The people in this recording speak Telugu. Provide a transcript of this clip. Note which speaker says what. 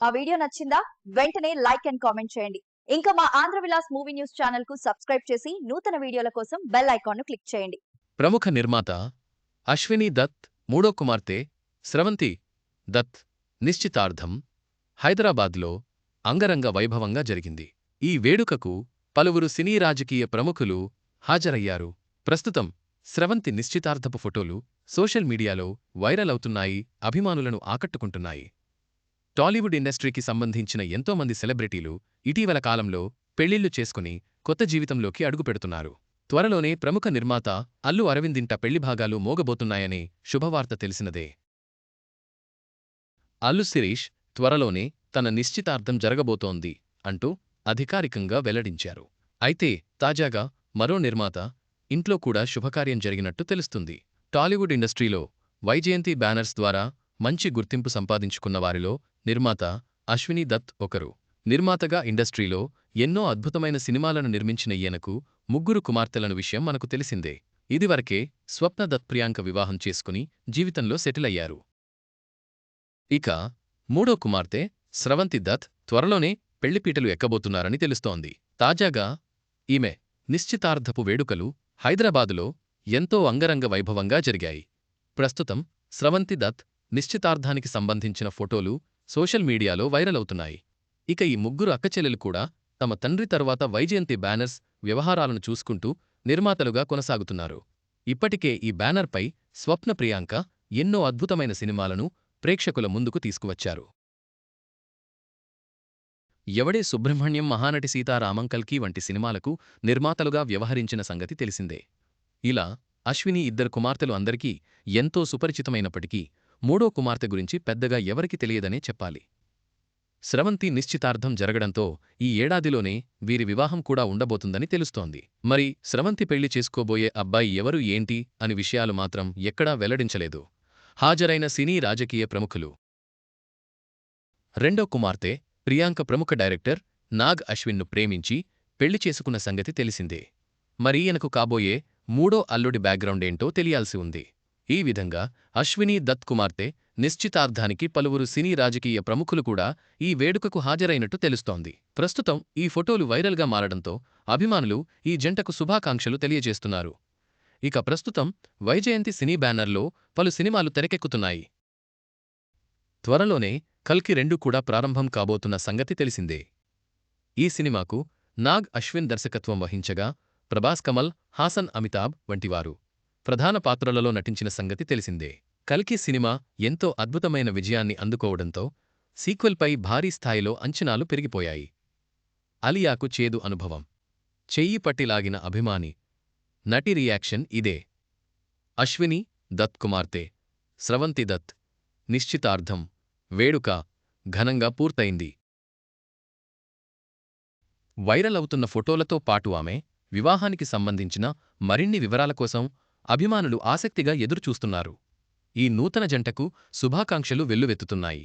Speaker 1: ఆ వీడియో నచ్చిందా? వెంటనే లైక్ అండ్ కామెంట్ చేయండి. ఇంకా మా ఆంధ్ర విలాస్ మూవీ న్యూస్ ఛానల్కు సబ్స్క్రైబ్ చేసి నూతన వీడియోల కోసం బెల్ ఐకాన్ను క్లిక్ చేయండి.
Speaker 2: ప్రముఖ నిర్మాత అశ్విని దత్ మూడో కుమార్తె స్రవంతి దత్ నిశ్చితార్థం హైదరాబాద్లో అంగరంగ వైభవంగా జరిగింది. ఈ వేడుకకు పలువురు సినీ రాజకీయ ప్రముఖులు హాజరయ్యారు. ప్రస్తుతం స్రవంతి నిశ్చితార్థపు ఫోటోలు సోషల్ మీడియాలో వైరల్ అవుతున్నాయి అభిమానులను ఆకట్టుకుంటున్నాయి. టాలీవుడ్ ఇండస్ట్రీకి సంబంధించిన ఎంతోమంది సెలబ్రిటీలు ఇటీవల కాలంలో పెళ్ళిళ్ళు చేసుకుని కొత్త జీవితంలోకి అడుగుపెడుతున్నారు త్వరలోనే ప్రముఖ నిర్మాత అల్లు అరవిందింట పెళ్ళి భాగాలు మోగబోతున్నాయనే శుభవార్త తెలిసినదే. అల్లు శిరీష్ త్వరలోనే తన నిశ్చితార్థం జరగబోతోంది అంటూ అధికారికంగా వెల్లడించారు. అయితే తాజాగా మరో నిర్మాత ఇంట్లో కూడా శుభకార్యం జరిగినట్టు తెలుస్తుంది. టాలీవుడ్ ఇండస్ట్రీలో వైజయంతి బ్యానర్స్ ద్వారా మంచి గుర్తింపు సంపాదించుకున్న వారిలో నిర్మాత అశ్విని దత్ ఒకరు. నిర్మాతగా ఇండస్ట్రీలో ఎన్నో అద్భుతమైన సినిమాలను నిర్మించిన ఈయనకు ముగ్గురు కుమార్తెలను విషయం మనకు తెలిసిందే. ఇదివరకే స్వప్న దత్ ప్రియాంక వివాహం చేసుకుని జీవితంలో సెటిల్ అయ్యారు. ఇక మూడో కుమార్తె స్రవంతి దత్ త్వరలోనే పెళ్ళిపీటలు ఎక్కబోతున్నారని తెలుస్తోంది. తాజాగా ఈమె నిశ్చితార్థపు వేడుకలు హైదరాబాదులో ఎంతో అంగరంగ వైభవంగా జరిగాయి. ప్రస్తుతం స్రవంతి దత్ నిశ్చితార్థానికి సంబంధించిన ఫోటోలు సోషల్ మీడియాలో వైరల్ అవుతున్నాయి. ఇక ఈ ముగ్గురు అక్కచెల్లెలు కూడా తమ తండ్రి తరువాత వైజయంతి బ్యానర్స్ వ్యవహారాలను చూసుకుంటూ నిర్మాతలుగా కొనసాగుతున్నారు. ఇప్పటికే ఈ బ్యానర్పై స్వప్న ప్రియాంక ఎన్నో అద్భుతమైన సినిమాలను ప్రేక్షకుల ముందుకు తీసుకువచ్చారు. ఎవడే సుబ్రహ్మణ్యం మహానటి సీతారామం కల్కి వంటి సినిమాలకు నిర్మాతలుగా వ్యవహరించిన సంగతి తెలిసిందే. ఇలా అశ్విని ఇద్దరు కుమార్తెలు అందరికీ ఎంతో సుపరిచితమైనప్పటికీ మూడో కుమార్తె గురించి పెద్దగా ఎవరికి తెలియదనే చెప్పాలి. స్రవంతి నిశ్చితార్థం జరగడంతో ఈ ఏడాదిలోనే వీరి వివాహం కూడా ఉండబోతుందని తెలుస్తోంది. మరి స్రవంతి పెళ్ళి చేసుకోబోయే అబ్బాయి ఎవరు ఏంటి అని విషయాలు మాత్రం ఎక్కడా వెల్లడించలేదు. హాజరైన సినీ రాజకీయ ప్రముఖులు. రెండో కుమార్తె ప్రియాంక ప్రముఖ డైరెక్టర్ నాగ్ అశ్విన్ను ప్రేమించి పెళ్ళి చేసుకున్న సంగతి తెలిసిందే. మరీయనకు కాబోయే మూడో అల్లుడి బ్యాక్గ్రౌండ్ ఏంటో తెలియాల్సి ఉంది. ఈ విధంగా అశ్విని దత్ కుమార్తె నిశ్చితార్థానికి పలువురు సినీ రాజకీయ ప్రముఖులు కూడా ఈ వేడుకకు హాజరైనట్టు తెలుస్తోంది. ప్రస్తుతం ఈ ఫోటోలు వైరల్గా మారడంతో అభిమానులు ఈ జంటకు శుభాకాంక్షలు తెలియజేస్తున్నారు. ఇక ప్రస్తుతం వైజయంతి సినీ బ్యానర్లో పలు సినిమాలు తెరకెక్కుతున్నాయి. త్వరలోనే కల్కి రెండు కూడా ప్రారంభం కాబోతున్న సంగతి తెలిసిందే. ఈ సినిమాకు నాగ్ అశ్విన్ దర్శకత్వం వహించగా ప్రభాస్ కమల్ హాసన్ అమితాబ్ వంటివారు. ప్రధాన పాత్రలలో నటించిన సంగతి తెలిసిందే. కల్కి సినిమా ఎంతో అద్భుతమైన విజయాన్ని అందుకోవడంతో సీక్వెల్పై భారీ స్థాయిలో అంచనాలు పెరిగిపోయాయి. అలియాకు చేదు అనుభవం. చెయ్యి పట్టిలాగిన అభిమాని. నటి రియాక్షన్ ఇదే. అశ్విని దత్ కుమార్తె. స్రవంతి దత్. నిశ్చితార్థం. వేడుక. ఘనంగా పూర్తయింది. వైరల్ అవుతున్న ఫోటోలతో పాటు ఆమె వివాహానికి సంబంధించిన మరిన్ని వివరాల కోసం అభిమానులు ఆసక్తిగా ఎదురుచూస్తున్నారు. ఈ నూతన జంటకు శుభాకాంక్షలు వెల్లువెత్తుతున్నాయి.